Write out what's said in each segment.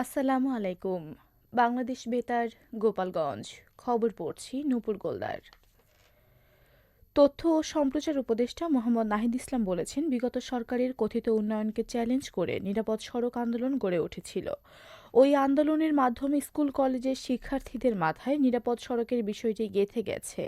আসসালামু আলাইকুম। বাংলাদেশ বেতার, গোপালগঞ্জ। খবর পড়ছি নূপুর গোলদার। তথ্য ও সম্প্রচার উপদেষ্টা মোহাম্মদ নাহিদ ইসলাম বলেছেন, বিগত সরকারের কথিত উন্নয়নকে চ্যালেঞ্জ করে নিরাপদ সড়ক আন্দোলন গড়ে উঠেছিল। ওই আন্দোলনের মাধ্যমে স্কুল, কলেজের শিক্ষার্থীদের মাথায় নিরাপদ সড়কের বিষয়টি গেঁথে গেছে।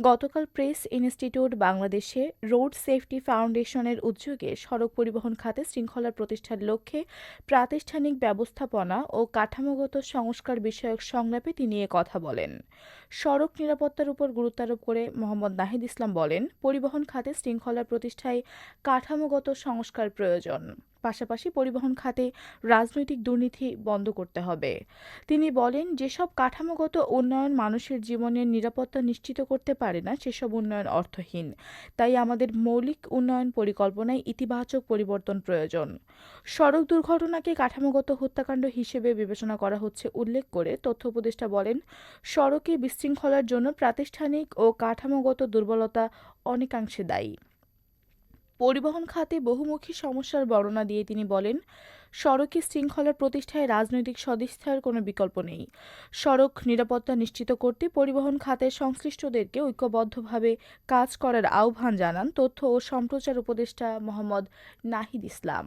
গতকাল প্রেস ইনস্টিটিউট বাংলাদেশে রোড সেফটি ফাউন্ডেশনের উদ্যোগে সড়ক পরিবহন খাতে শৃঙ্খলা প্রতিষ্ঠার লক্ষ্যে প্রাতিষ্ঠানিক ব্যবস্থাপনা ও কাঠামোগত সংস্কার বিষয়ক সংলাপে তিনি কথা বলেন। সড়ক নিরাপত্তার উপর গুরুত্ব আরোপ করে মোহাম্মদ নাহিদ ইসলাম বলেন, পরিবহন খাতে শৃঙ্খলা প্রতিষ্ঠায় কাঠামোগত সংস্কার প্রয়োজন। পাশাপাশি পরিবহন খাতে রাজনৈতিক দুর্নীতি বন্ধ করতে হবে। তিনি বলেন, যেসব কাঠামোগত উন্নয়ন মানুষের জীবনের নিরাপত্তা নিশ্চিত করতে পারে না, সেসব উন্নয়ন অর্থহীন। তাই আমাদের মৌলিক উন্নয়ন পরিকল্পনায় ইতিবাচক পরিবর্তন প্রয়োজন। সড়ক দুর্ঘটনাকে কাঠামোগত হত্যাকাণ্ড হিসেবে বিবেচনা করা হচ্ছে উল্লেখ করে তথ্য উপদেষ্টা বলেন, সড়কে বিশৃঙ্খলার জন্য প্রাতিষ্ঠানিক ও কাঠামোগত দুর্বলতা অনেকাংশে দায়ী। পরিবহন খাতে বহুমুখী সমস্যার বর্ণনা দিয়ে তিনি বলেন, সড়কে শৃঙ্খলার প্রতিষ্ঠায় রাজনৈতিক সদিচ্ছার কোনো বিকল্প নেই। সড়ক নিরাপত্তা নিশ্চিত করতে পরিবহন খাতের সংশ্লিষ্টদেরকে ঐক্যবদ্ধভাবে কাজ করার আহ্বান জানান তথ্য ও সম্প্রচার উপদেষ্টা মোহাম্মদ নাহিদ ইসলাম।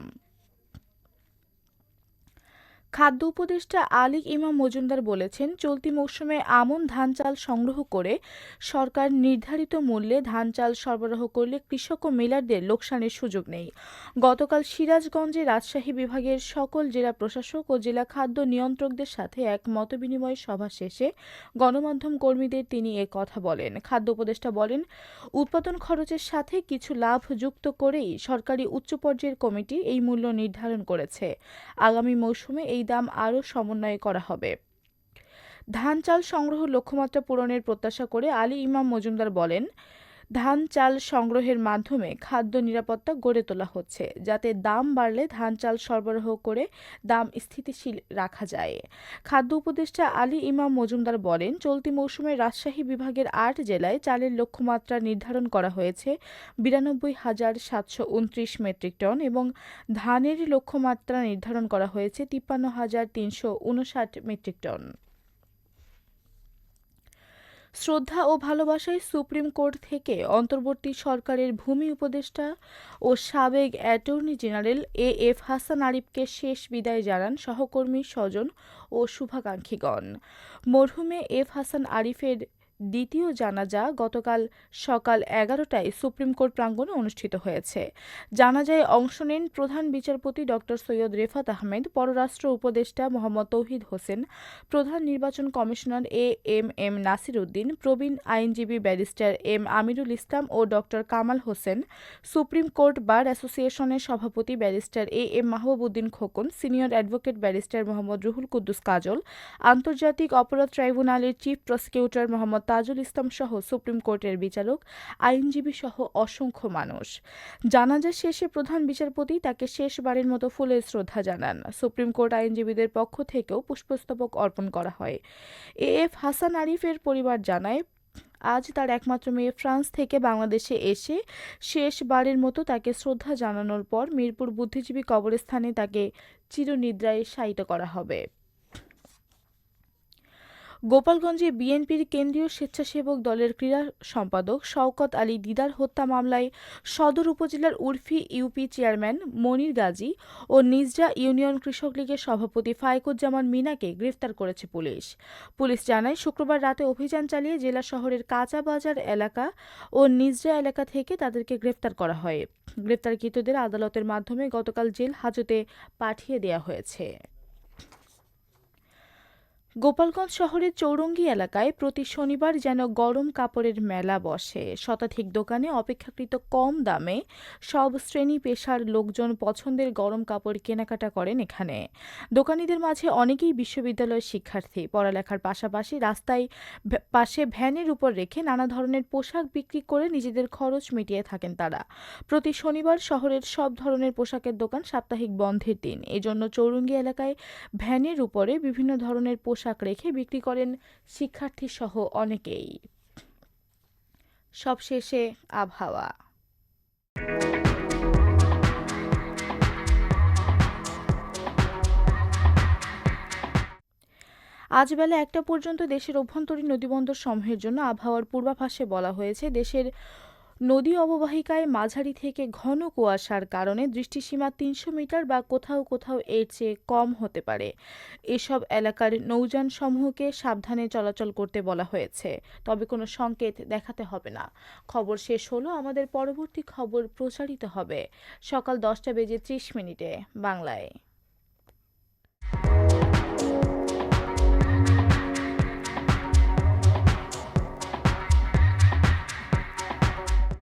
খাদ্য উপদেষ্টা আলী ইমাম মজুমদার বলেছেন, চলতি মৌসুমে আমন ধান চাল সংগ্রহ করে সরকার নির্ধারিত মূল্যে ধান চাল সরবরাহ করলে কৃষক ও মিলারদের লোকসানের সুযোগ নেই। গতকাল সিরাজগঞ্জে রাজশাহী বিভাগের সকল জেলা প্রশাসক ও জেলা খাদ্য নিয়ন্ত্রকদের সাথে এক মতবিনিময় সভা শেষে গণমাধ্যম কর্মীদের তিনি এ কথা বলেন। খাদ্য উপদেষ্টা বলেন, উৎপাদন খরচের সাথে কিছু লাভ যুক্ত করেই সরকারি উচ্চ পর্যায়ের কমিটি এই মূল্য নির্ধারণ করেছে। আগামী মৌসুমে এই দাম আরও সমন্বয় করা হবে। ধান চাল সংগ্রহ লক্ষ্যমাত্রা পূরণের প্রত্যাশা করে আলী ইমাম মজুমদার বলেন ধান চাল সংগ্রহের মাধ্যমে খাদ্য নিরাপত্তা গড়ে তোলা হচ্ছে, যাতে দাম বাড়লে ধান চাল সরবরাহ করে দাম স্থিতিশীল রাখা যায়। খাদ্য উপদেষ্টা আলী ইমাম মজুমদার বলেন, চলতি মৌসুমে রাজশাহী বিভাগের আট জেলায় চালের লক্ষ্যমাত্রা নির্ধারণ করা হয়েছে, বিরানব্বই হাজার সাতশো উনত্রিশ মেট্রিক টন এবং ধানের লক্ষ্যমাত্রা নির্ধারণ করা হয়েছে তিপ্পান্ন হাজার তিনশো উনষাট মেট্রিক টন। শ্রদ্ধা ও ভালোবাসায় সুপ্রিম কোর্ট থেকে অন্তর্বর্তী সরকারের ভূমি উপদেষ্টা ও সাবেক attorney general A F Hasan আরিফকে শেষ বিদায় জানান সহকর্মী স্বজন ও শুভাকাঙ্ক্ষীগণ। মরহুমে এফ. হাসান আরিফের দ্বিতীয় জানাজা গতকাল সকাল এগারোটায় সুপ্রিম কোর্ট প্রাঙ্গণে অনুষ্ঠিত হয়েছে। জানাজায় অংশ নেন প্রধান বিচারপতি ড. সৈয়দ রেফাত আহমেদ, পররাষ্ট্র উপদেষ্টা মোহাম্মদ তৌহিদ হোসেন, প্রধান নির্বাচন commissioner A M M Nasir Uddin প্রবীণ আইনজীবী ব্যারিস্টার এম আমিরুল ইসলাম ও ড. Kamal Hossain, supreme court bar অ্যাসোসিয়েশনের সভাপতি barrister A M Mahbub Uddin Khokon, senior advocate barrister Mohammad Ruhul Quddus Kajal, আন্তর্জাতিক অপরাধ ট্রাইব্যুনালের চিফ প্রসিকিউটর মোহাম্মদ তাজুল ইসলাম সহ সুপ্রিম কোর্টের বিচারক, আইনজীবী সহ অসংখ্য মানুষ। জানাজা শেষে প্রধান বিচারপতি তাকে শেষবারের মতো ফুলের শ্রদ্ধা জানান। সুপ্রিম কোর্ট আইনজীবীদের পক্ষ থেকেও পুষ্পস্তবক অর্পণ করা হয়। এ এফ হাসান আরিফের পরিবার জানায়, আজ তার একমাত্র মেয়ে ফ্রান্স থেকে বাংলাদেশে এসে শেষবারের মতো তাকে শ্রদ্ধা জানানোর পর মিরপুর বুদ্ধিজীবী কবরস্থানে তাকে চিরনিদ্রায় শায়িত করা হবে। গোপালগঞ্জে বিএনপির কেন্দ্রীয় স্বেচ্ছাসেবক দলের ক্রীড়া সম্পাদক শওকত আলী দিদার হত্যা মামলায় সদর উপজেলার উর্ফি ইউপি চেয়ারম্যান মনির গাজী ও নিজরা ইউনিয়ন কৃষক লীগের সভাপতি ফায়েকুজ্জামান মিনাকে গ্রেফতার করেছে পুলিশ। পুলিশ জানায়, শুক্রবার রাতে অভিযান চালিয়ে জেলা শহরের কাঁচা বাজার এলাকা ও নিজরা এলাকা থেকে তাদেরকে গ্রেফতার করা হয়। গ্রেফতারকৃতদের আদালতের মাধ্যমে গতকাল জেল হাজতে পাঠিয়ে দেওয়া হয়েছে। গোপালগঞ্জ শহরের চৌরঙ্গি এলাকায় প্রতি শনিবার যেন গরম কাপড়ের মেলা বসে। শতাধিক দোকানে অপেক্ষাকৃত কম দামে সব শ্রেণি পেশার লোকজন পছন্দের গরম কাপড় কেনাকাটা করেন এখানে। দোকানিদের মাঝে অনেকেই বিশ্ববিদ্যালয়ের শিক্ষার্থী। পড়ালেখার পাশাপাশি রাস্তায় পাশে ভ্যানের উপর রেখে নানা ধরনের পোশাক বিক্রি করে নিজেদের খরচ মিটিয়ে থাকেন তারা। প্রতি শনিবার শহরের সব ধরনের পোশাকের দোকান সাপ্তাহিক বন্ধের দিন। এজন্য চৌরঙ্গি এলাকায় ভ্যানের উপরে বিভিন্ন ধরনের পোশাক পোশাক রেখে বিক্রি করেন শিক্ষার্থীসহ অনেকেই। সবশেষে আবহাওয়া। আজ বেলা একটা পর্যন্ত দেশের অভ্যন্তরীণ নদীবন্দর সমূহের জন্য আবহাওয়ার পূর্বাভাসে বলা হয়েছে, দেশের নদী অববাহিকায় মাঝারি থেকে ঘন কুয়াশার কারণে দৃষ্টিসীমা তিনশো মিটার বা কোথাও কোথাও এর চেয়ে কম হতে পারে। এসব এলাকার নৌযান সমূহকে সাবধানে চলাচল করতে বলা হয়েছে। তবে কোনো সংকেত দেখাতে হবে না। খবর শেষ হলো, আমাদের পরবর্তী খবর প্রচারিত হবে সকাল দশটা বেজে ত্রিশ মিনিটে বাংলায়।